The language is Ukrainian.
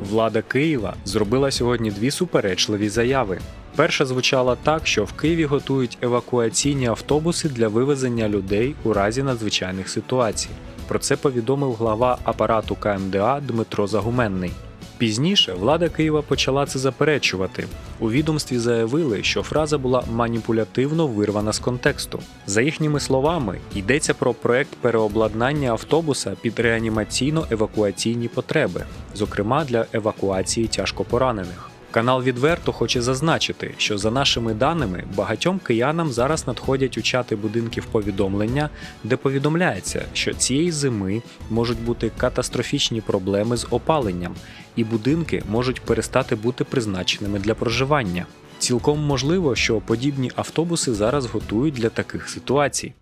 Влада Києва зробила сьогодні дві суперечливі заяви. Перша звучала так, що в Києві готують евакуаційні автобуси для вивезення людей у разі надзвичайних ситуацій. Про це повідомив глава апарату КМДА Дмитро Загуменний. Пізніше влада Києва почала це заперечувати. У відомстві заявили, що фраза була маніпулятивно вирвана з контексту. За їхніми словами, йдеться про проект переобладнання автобуса під реанімаційно-евакуаційні потреби, зокрема для евакуації тяжкопоранених. Канал відверто хоче зазначити, що за нашими даними багатьом киянам зараз надходять у чати будинків повідомлення, де повідомляється, що цієї зими можуть бути катастрофічні проблеми з опаленням, і будинки можуть перестати бути призначеними для проживання. Цілком можливо, що подібні автобуси зараз готують для таких ситуацій.